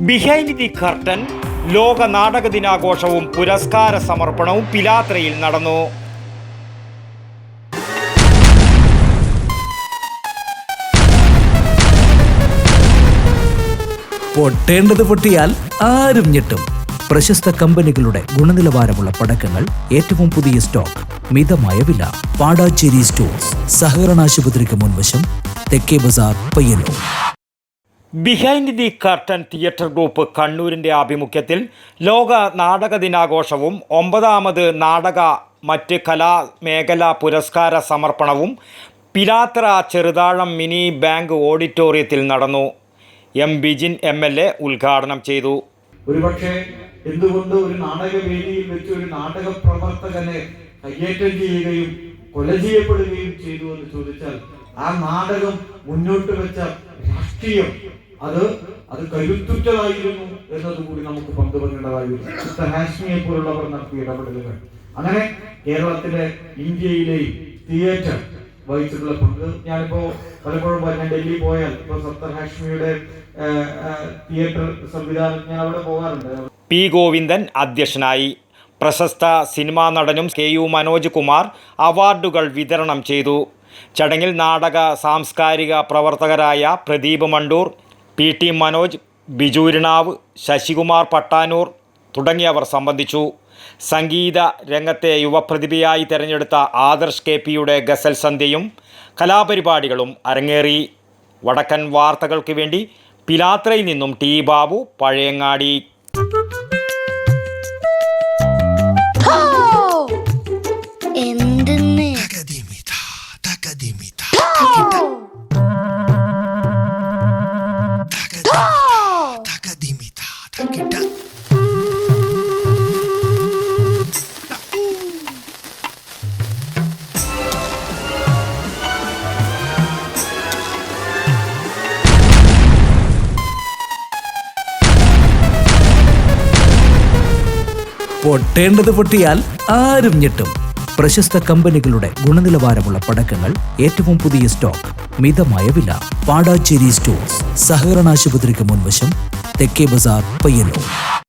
Behind the curtain ലോക നാടക ദിനാഘോഷവും പുരസ്കാര സമർപ്പണവും പിലാത്രയിൽ നടന്നു. പൊട്ടേണ്ടത് പൊട്ടിയാൽ ആരും ഞെട്ടും. പ്രശസ്ത കമ്പനികളുടെ ഗുണനിലവാരമുള്ള പടക്കങ്ങൾ ഏറ്റവും പുതിയ സ്റ്റോക്ക് മിതമായ വില. പാടാച്ചേരി സ്റ്റോഴ്സ് സഹകരണാശുപത്രിക്ക് മുൻവശം തെക്കേ Bazar Payyanur. Behind the curtain theatre group കണ്ണൂരിന്റെ ആഭിമുഖ്യത്തിൽ ലോക നാടക ദിനാഘോഷവും ഒമ്പതാമത് നാടക മറ്റ് കലാമേഖലാ പുരസ്കാര സമർപ്പണവും പിലാത്ര ചെറുതാഴം മിനി ബാങ്ക് ഓഡിറ്റോറിയത്തിൽ നടന്നു. M Bijin M L A ഉദ്ഘാടനം ചെയ്തു. ഒരുപക്ഷെ എന്തുകൊണ്ട് ഒരു നാടകവേദിയിൽ വെച്ച് ഒരു നാടക പ്രവർത്തകനെ കയ്യേറ്റം ചെയ്യുകയും കൊല ചെയ്യപ്പെടുകയും ചെയ്തു എന്ന് ചോദിച്ചാൽ ആ നാടകം മുന്നോട്ട് വെച്ച രാഷ്ട്രീയം അത് അത് കരുത്തുറ്റതായിരുന്നു എന്നതുകൂടി നമുക്ക് ഹാഷ്മിയെ പോലുള്ളവർ നടത്തിയ ഇടപെടലുകൾ. അങ്ങനെ കേരളത്തിലെ ഇന്ത്യയിലെയും തിയേറ്റർ വഹിച്ചിട്ടുള്ള പങ്ക്. ഞാനിപ്പോ പലപ്പോഴും ഞാൻ ഡൽഹി പോയാൽ ഇപ്പൊ സത്തർ ഹാഷ്മിയുടെ തിയേറ്റർ സംവിധാനം ഞാൻ അവിടെ പോകാറുണ്ട്. പി ഗോവിന്ദൻ അധ്യക്ഷനായി. പ്രശസ്ത സിനിമാ നടനും കെ യു മനോജ് കുമാർ അവാർഡുകൾ വിതരണം ചെയ്തു. ചടങ്ങിൽ നാടക സാംസ്കാരിക പ്രവർത്തകരായ പ്രദീപ് മണ്ടൂർ പി ടി മനോജ് ബിജുരിണാവ് ശശികുമാർ പട്ടാനൂർ തുടങ്ങിയവർ സംബന്ധിച്ചു. സംഗീത രംഗത്തെ യുവപ്രതിഭയായി തിരഞ്ഞെടുത്ത ആദർശ് കെ പിയുടെ ഗസൽ സന്ധ്യയും കലാപരിപാടികളും അരങ്ങേറി. വടക്കൻ വാർത്തകൾക്ക് വേണ്ടി പിലാത്രയിൽ നിന്നും ടി ബാബു പഴയങ്ങാടി പൊട്ടേണ്ടത് പൊട്ടിയാൽ ആരും ഞെട്ടും. പ്രശസ്ത കമ്പനികളുടെ ഗുണനിലവാരമുള്ള പടക്കങ്ങൾ ഏറ്റവും പുതിയ സ്റ്റോക്ക്. മിതമായ വില. പാടാച്ചേരി സ്റ്റോഴ്സ് സഹകരണാശുപത്രിക്ക് മുൻവശം തെക്കേ ബസാർ പയ്യന്നൂർ.